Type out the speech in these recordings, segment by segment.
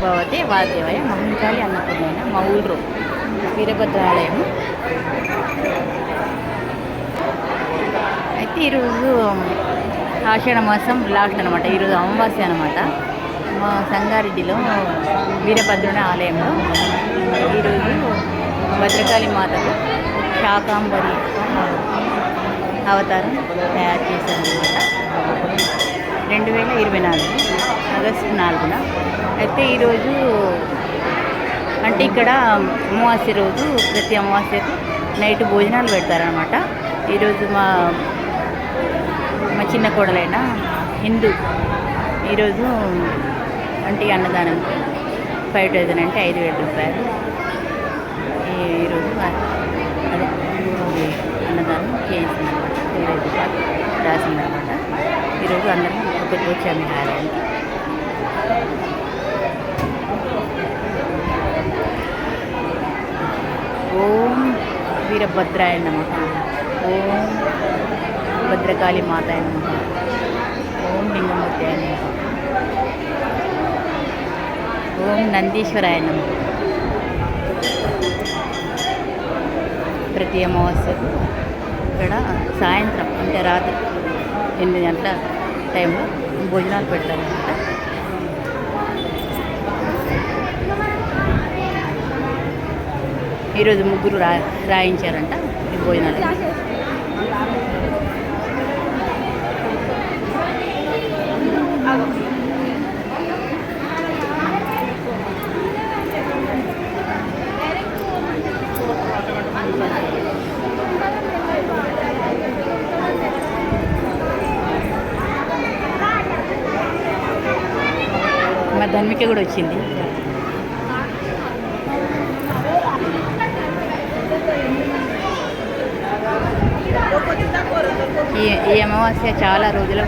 భవతి వాద్యవయ మహంకాళి అన్నపూర్ణ మా ఊరు వీరభద్రాలయం అయితే ఈరోజు ఆషాఢ మాసం లాస్ట్ అనమాట ఈరోజు అమావాస్య అనమాట మా సంగారెడ్డిలో వీరభద్రుని ఆలయంలో ఈరోజు భద్రకాళి మాతకు శాకాంబరి అవతారం తయారు చేశారనమాట రెండు వేల ఇరవై నాలుగు ఆగస్టు నాలుగున. అయితే ఈరోజు అంటే ఇక్కడ అమావాస్య రోజు ప్రతి అమావాస్యకు నైట్ భోజనాలు పెడతారనమాట ఈరోజు మా మా చిన్న కోడలైన హిందూ ఈరోజు అంటే అన్నదానం ఫైవ్ థౌజండ్ అంటే ఐదు వేల రూపాయలు. ఈరోజు అదే అన్నదానం చేసిందనమాట ఐదు వేల రూపాయలు రాసిందనమాట ఈరోజు అందరం ఒకటి వచ్చాము ఆలయానికి. ఓం వీరభద్రాయ నమ. ఓం భద్రకాళి మాతాయ నమ. ఓం లింగమూర్తి నమ. ఓం నందీశ్వరాయ నమ. ప్రతి అమావాస్యకు ఇక్కడ సాయంత్రం అంటే రాత్రి ఎనిమిది గంటల టైంలో భోజనాలు పెడతారనమాట ఈరోజు ముగ్గురు రా రాయించారంట ఈ భోజనాలు మా ధన్విక కూడా వచ్చింది. ఈ ఈ అమావాస్య చాలా రోజుల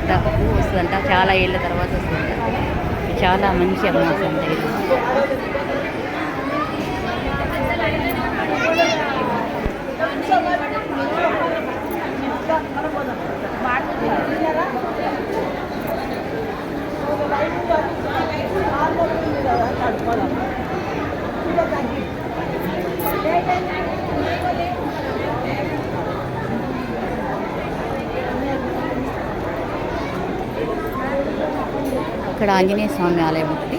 వస్తుందంట. చాలా ఏళ్ళ తర్వాత వస్తుందంట. చాలా మంచి అమావాస్య అంట ఇక్కడ ఆంజనేయ స్వామి ఆలయం ఉంటుంది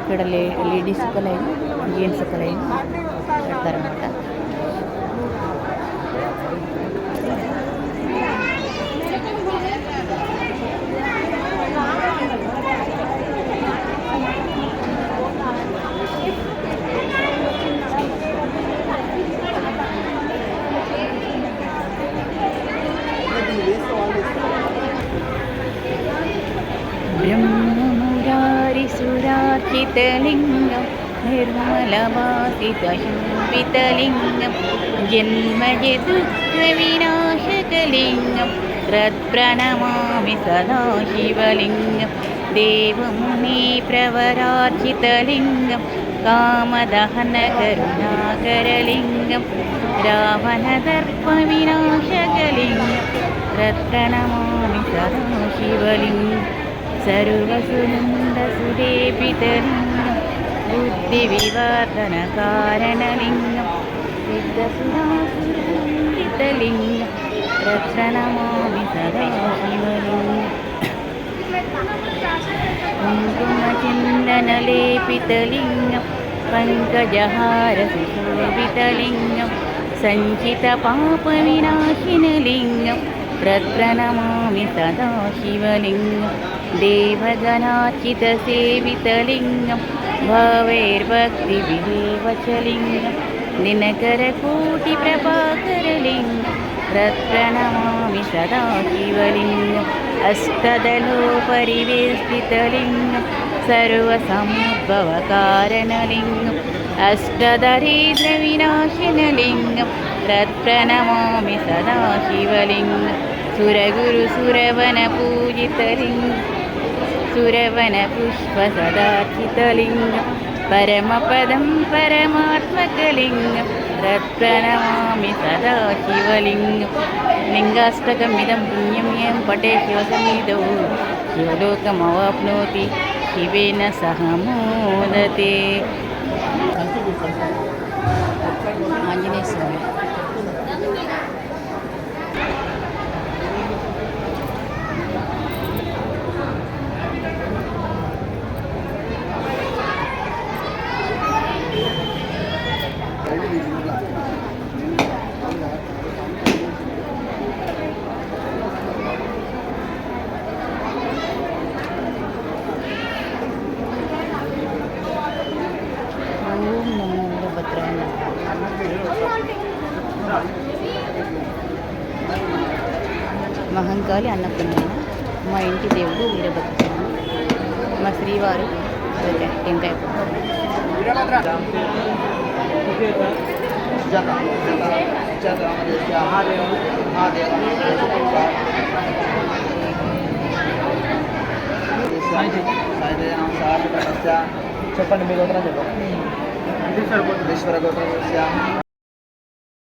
ఇక్కడ లే లేడీస్ ఒక లైన్ జెంట్స్ ఒక లైన్ పెడతారనమాట ശിതലിംഗം നിർമ്മലവാസിതശുംബിതലിംഗം ജന്മജദുഃഖവിനാശകലിംഗം തത്പ്രണമാമി സദാശിവലിംഗം ദേവം നീ പ്രവരാർജിതലിംഗം കാമദഹനകരുണാകരലിംഗം രാവണദർപ്പവിനാശകലിംഗം തത്പ്രണമാമി സദാശിവലിംഗം. സർവസുന്ദസുരേപിതലിംഗം ബുദ്ധിവിവർദ്ധന കാരണലിംഗം സിദ്ധസുരാസുരലിംഗം രക്ഷണമാമി സദാ കുങ്കുമചിന്തനലേപിതലിംഗം പങ്കജഹാരസുശോഭിതലിംഗം സഞ്ചിത പാപവിനാശിനലിംഗം तत्प्रणमामि सदा शिवलिङ्गं देवगणार्चितसेवितलिङ्गं भवेर्भक्तिविदेवचलिङ्गं दिनकरकोटिप्रभाकरलिङ्गं तत्प्रणमामि सदा शिवलिङ्गम् अष्टदलोपरिवेष्टितलिङ्गं सर्वसमुद्भवकारणलिङ्गम् अष्टदरिद्रविनाशिनलिङ्गं तत्प्रणमामि सदा शिवलिङ्गं। सुरगुरुसुरवनपूजितलिङ्गं सुरवनपुष्पसदाचितलिङ्गं परमपदं परमात्मकलिङ्गं। तत्प्रणमामि सदा शिवलिङ्गं। लिङ्गाष्टकमिदं पुण्यं यं पटे शिवसमिदौ शिवलोकमवाप्नोति शिवेन सह मोदते। 啊，你那是。మహంకాళి అన్నపూర్ణ మా ఇంటి దేవుడు వీరభద్రస్వామి మా శ్రీవారు టెంకాయ. చెప్పండి మీరు ఒకరా చెప్పండి. గోత్రస్య